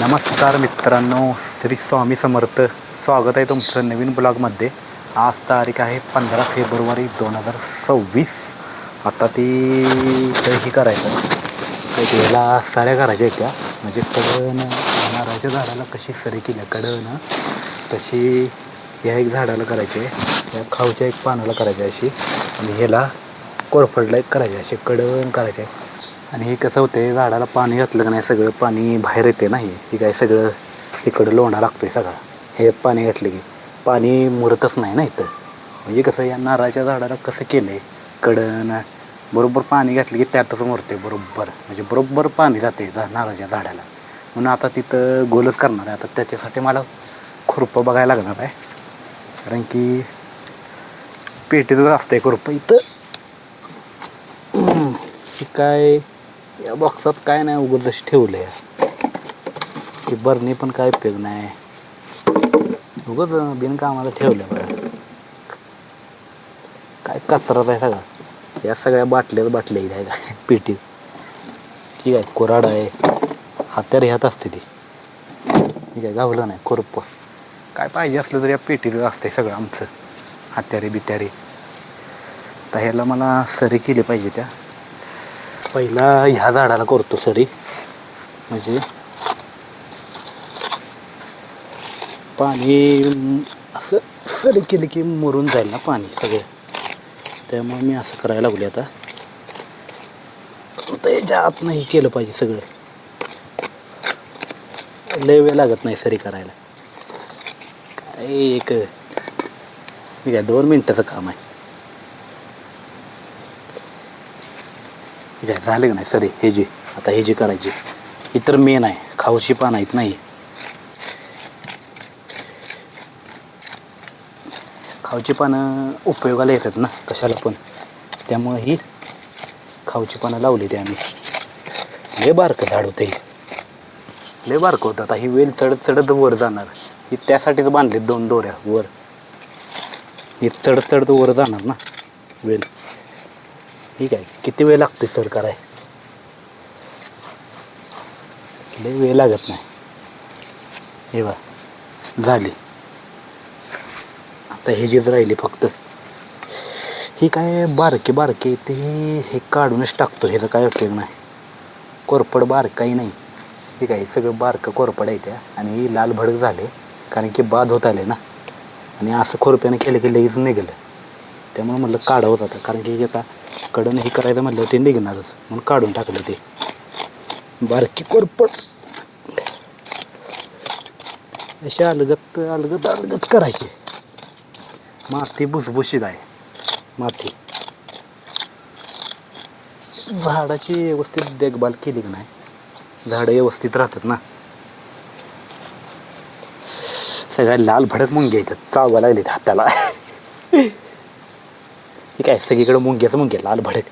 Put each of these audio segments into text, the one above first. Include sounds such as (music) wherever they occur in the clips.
नमस्कार मित्रांनो श्री स्वामी समर्थ. स्वागत आहे तुमचं नवीन ब्लॉगमध्ये. आज तारीख आहे पंधरा फेब्रुवारी दोन हजार सव्वीस. आता ती ही करायचं. काही त्याला साऱ्या करायच्या आहेत त्या म्हणजे कडनं नारळाच्या झाडाला कशी सरी केल्या कडनं तशी या एक झाडाला करायची या खाऊच्या एक पानाला करायची अशी. आणि ह्याला कोरफडला एक करायची अशी कडण करायचे आणि हे कसं होते झाडाला पाणी घातलं का नाही सगळं पाणी बाहेर येते नाही हे. काय सगळं इकडं लोंढा आहे सगळा. ह्याच्यात पाणी घातलं की पाणी मुरतच नाही ना इथं. म्हणजे कसं या नारळाच्या झाडाला कसं केलं आहे कडन बरोबर पाणी घातलं की त्यातच मरते बरोबर. म्हणजे बरोबर पाणी जाते नारळाच्या झाडाला. म्हणून आता तिथं गोलच करणार आहे. आता त्याच्यासाठी मला खुरपं बघायला लागणार आहे. कारण की पेटीतच आहे खुरपं इथं. काय या बॉक्सात काय नाही उगत जशी ठेवलं आहे ती बरणी पण काय उपयोग नाही. उगत बिनकामाला ठेवलं बरं काय कचराच आहे सगळा. या सगळ्या बाटल्याच बाटल्या आहेत. काय पेटीत ठीक आहे कोराड आहे. हात्यार ह्यात असते ती. ठीक आहे गावलं नाही कोरप काय पाहिजे असलं तर या पेटीत असते सगळं आमचं. हात्यारे बित्यारे. तर ह्याला मला सरी केली पाहिजे त्या. पहिला ह्या झाडाला करतो सरी. म्हणजे पाणी असं सरी केली की मरून जाईल ना पाणी सगळं. त्यामुळे मी असं करायला लागले आता. त्याच्या आत नाही केलं पाहिजे सगळं. लय वेळ लागत नाही सरी करायला. काय एक मी काय दोन मिनटाचं काम आहे. ठीक आहे झाले का नाही? सरी हे जी आता हे जी करायची ही तर मेन आहे. खाऊची पान आहेत नाही खाऊची पानं उपयोगाला येतात ना कशाला पण. त्यामुळं ही खाऊची पानं लावली ते आम्ही. लय बारकं झाड होतं हे. लय बारकं होतं. आता ही वेल चढत चढत वर जाणार. ही त्यासाठीच बांधलीत दोन दोऱ्या वर. ही चढत चढत वर जाणार ना वेल. ठीक आहे. किती वेळ लागते सर कराय? लय वेळ लागत नाही. हे बा झाली. आता हे जीच राहिली फक्त. ही काय बारके बारके ते हे काढूनच टाकतो ह्याचा काय उपयोग नाही. कोरपड बारकाही नाही. ठीक आहे सगळं बारकं कोरपड आहे त्या. आणि लाल भडक झाले कारण की बाद होत आले ना. आणि असं खोरप्यानं केलं की लगेच निघालं. त्यामुळे म्हटलं काढावं जातं कारण की आता कडण हे करायचं म्हटलं ते निघणारच. म्हणून काढून टाकलं ते. बारकी कोरपट. असे अलगत अलगत अलगत करायचे. माती भुसभुशीत आहे. माती. झाडाची व्यवस्थित देखभाल केली की नाही? झाडं व्यवस्थित राहतात ना. सगळ्या लाल भडक मुंग्या येतात. चावा लागले हाताला. हे काय सगळीकडे मुंग्याचं मुंग्या लाल भडक.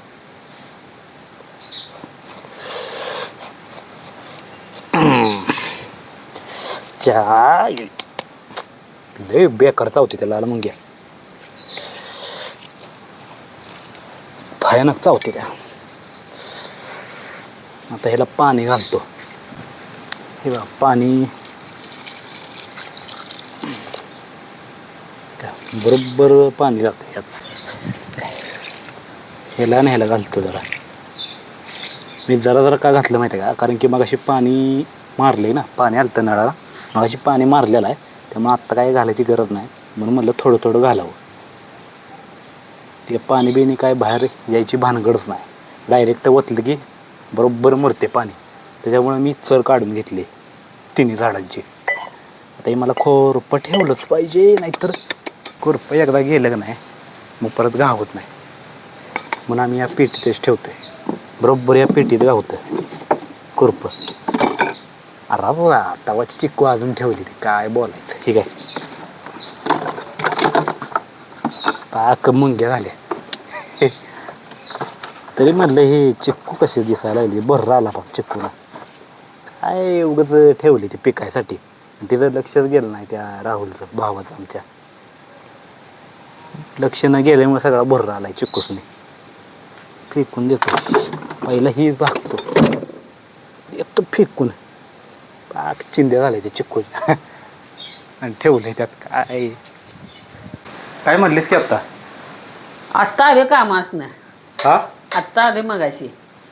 चाय लय बेकार चावते त्या लाल मुंग्या. भयानक चावते त्या. आता ह्याला पाणी घालतो. हे बा पाणी. बरोबर पाणी जातं यात ह्याला आणि ह्याला घालतो जरा. मी जरा जरा का घातलं माहिती आहे का? कारण की मग अशी पाणी मारले ना पाणी आलं तर नळाला. मग अशी पाणी मारलेलं आहे त्यामुळे आत्ता काय घालायची गरज नाही. म्हणून म्हटलं थोडं थोडं घालावं. ते पाणी बिणी काय बाहेर यायची भानगडच नाही. डायरेक्ट ओतलं की बरोबर मरते पाणी. त्याच्यामुळे मी चर काढून घेतली तिन्ही झाडांची. आता हे मला खोरपं ठेवलंच पाहिजे नाहीतर खुरपं एकदा गेलं का नाही मग परत गावत नाही. म्हणून आम्ही या पेटीतच ठेवतो आहे बरोबर या पेटीत गावतं खुरपं. अरे बघा तवाची चिक्कू अजून ठेवली ती. काय बोलायचं? ठीक आहे. पाक मुंग्या झाल्या. तरी म्हणलं हे चिक्कू कसे दिसायला लागली. बर्रा आला बघ चिक्कूला. काय उगच ठेवली ती पिकायसाठी. तिथं लक्षच गेलं नाही त्या राहुलचं भावाचं आमच्या. लक्ष न गेल्यामुळे सगळा भर्रा आलाय चिक्कूसने. फेकून देतो. पहिला ही भागतो. देतो फेकून. पाक चिंध्या झाल्या ते चिक्कू आणि ठेवले त्यात काय? काय म्हणलीस की आत्ता आत्ता आले कामासनं. हा? आत्ता आले मगाशी.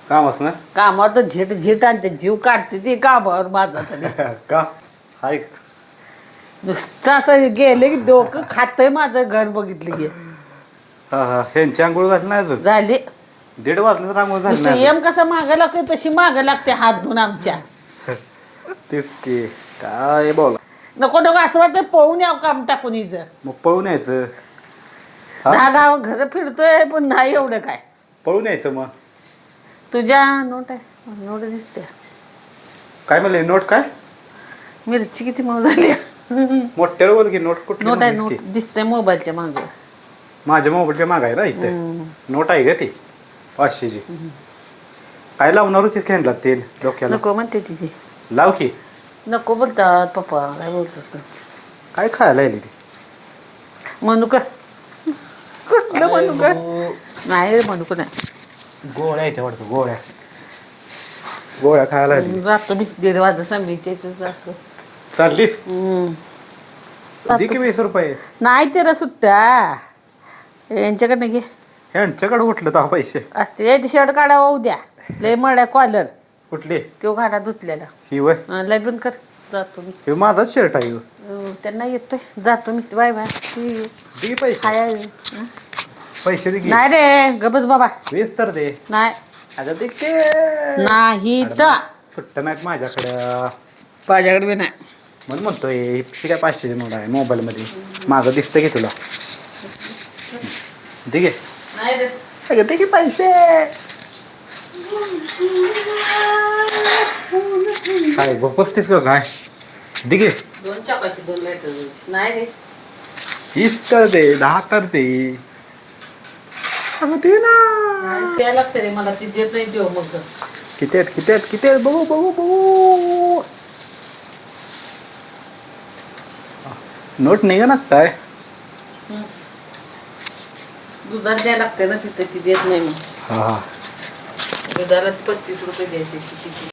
कामच ना कामावर तर झेट झेट आणते. जीव काढते ती कामावर माझा तरी (laughs) का? हाय. नुसतं असं गेले की डोकं खातंय माझं घर बघितलं की. हा हा. ह्यांची आंघोळ झाली नाही अजून? झाले. दीड वाजले तर आंघोळ झाली नाही एम कसा मागं लागते तशी मागं लागते हात धुवून आमच्या. तेच की काय बोला. नको नको असं वाटतं पळून यावं काम टाकून हिचं मग पळून यायचं. हा? दहा गाव घर फिरतोय पण नाही एवढं काय. पळून यायचं मग. तुझ्या नोट आहे नोट दिसते. काय म्हणले नोट काय? मिरची किती मऊ झाली. मोठ्यावर बोल की नोट कुठली नोट आहे म्हणलीस नोट की? दिसते मोबाईलच्या मागं. माझ्या मोबाईलच्या माग आहे ना इथे. नोट आहे का ती. पाचशेची काय लावणार होतीस खेळला तेल डोक्याला? नको म्हणते तिथे लाव की. नको बोलतात पप्पा काय बोलतात तू. काय खायला येईल ती? म्हणू का कुठलं म्हणू का नाही रे म्हणू का नाही. गोळ्या येते वाटतं गोळ्या. गोळ्या खायला जातो मी. दीड वाजता इथे जातो. चाललीस? हम्म. दे की वीस रुपये. नाही तेरा सुट्ट्या. यांच्याकडनं घे. ह्यांच्याकडे उठलं दहा पैसे. असते टी शर्ट काढावा उद्या. लय मळ्या कॉलर कुठले? तो घाला धुतलेला. ही वय? लय बंद कर. जातो मी. हे माझाच शर्ट आहे ह्यो. अं, त्यांना येतोय. जातो मी. Bye bye. ती दे पैसे. हं? पैसे दे की. नाही रे गबस बाबा. वीस तर दे. नाही. की. नाही तर. सुट्ट्या नाहीत माझ्याकडं. माझ्याकडे बी नाही. म्हणून म्हणतोय ही काय पाचशेची नोट आहे मोबाईलमध्ये. माझं दिसतं की तुला. दे घे दे की पैसे काय बसतीस का काय दे घे दोन चपाती दोन लाईटर नाही रे वीस तर दे दहा तर दे अगं दे ना नाही, द्यायला लागतं रे मला ती देत नाही देऊ मग किती आहेत किती आहेत किती आहेत बघू बघू बघू नोट नाही का ना काय हं. दुधाला द्यायला लागते ना तिथं ती देत नाही मग. हा हा. दुधाला पस्तीस रुपये द्यायचे किती